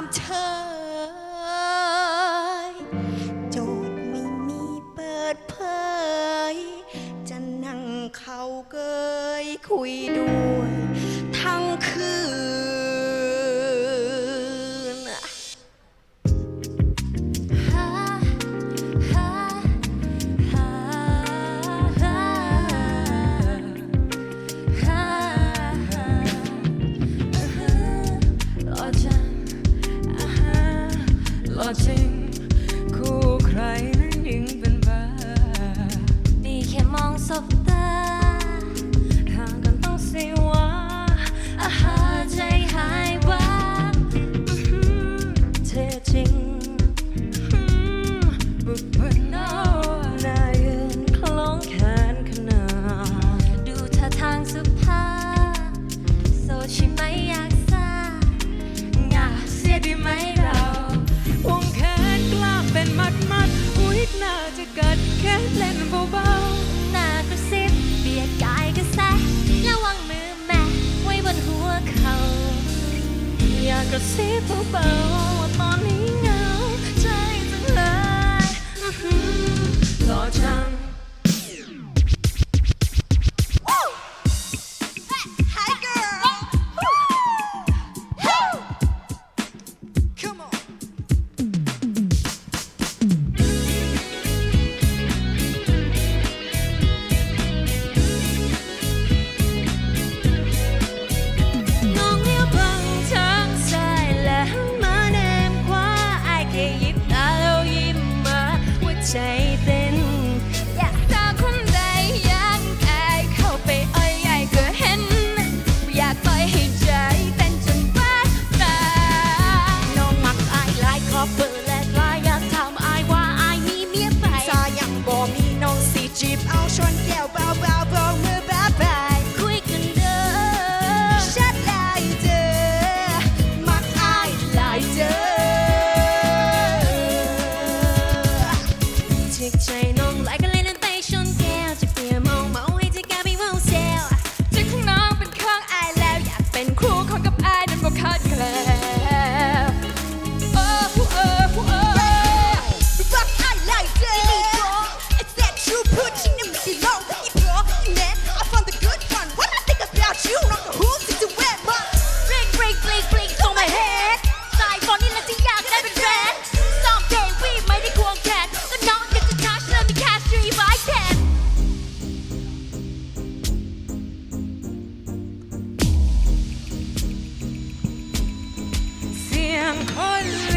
I'm tired. ก็จริง คู่ใครนั้นยิ่งเป็นบ้ดีแค่มองสบัดมัดอุ้ยน้าจะกัดแค่เล่นเบาๆหน้ากระซิบเบียดกายกระแสระวังมือแม่ไว้บนหัวเขา อยากกระซิบเบาๆ magic chain. Hola.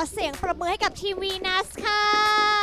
ขอเสียงประมือให้กับทีมวีนัสค่ะ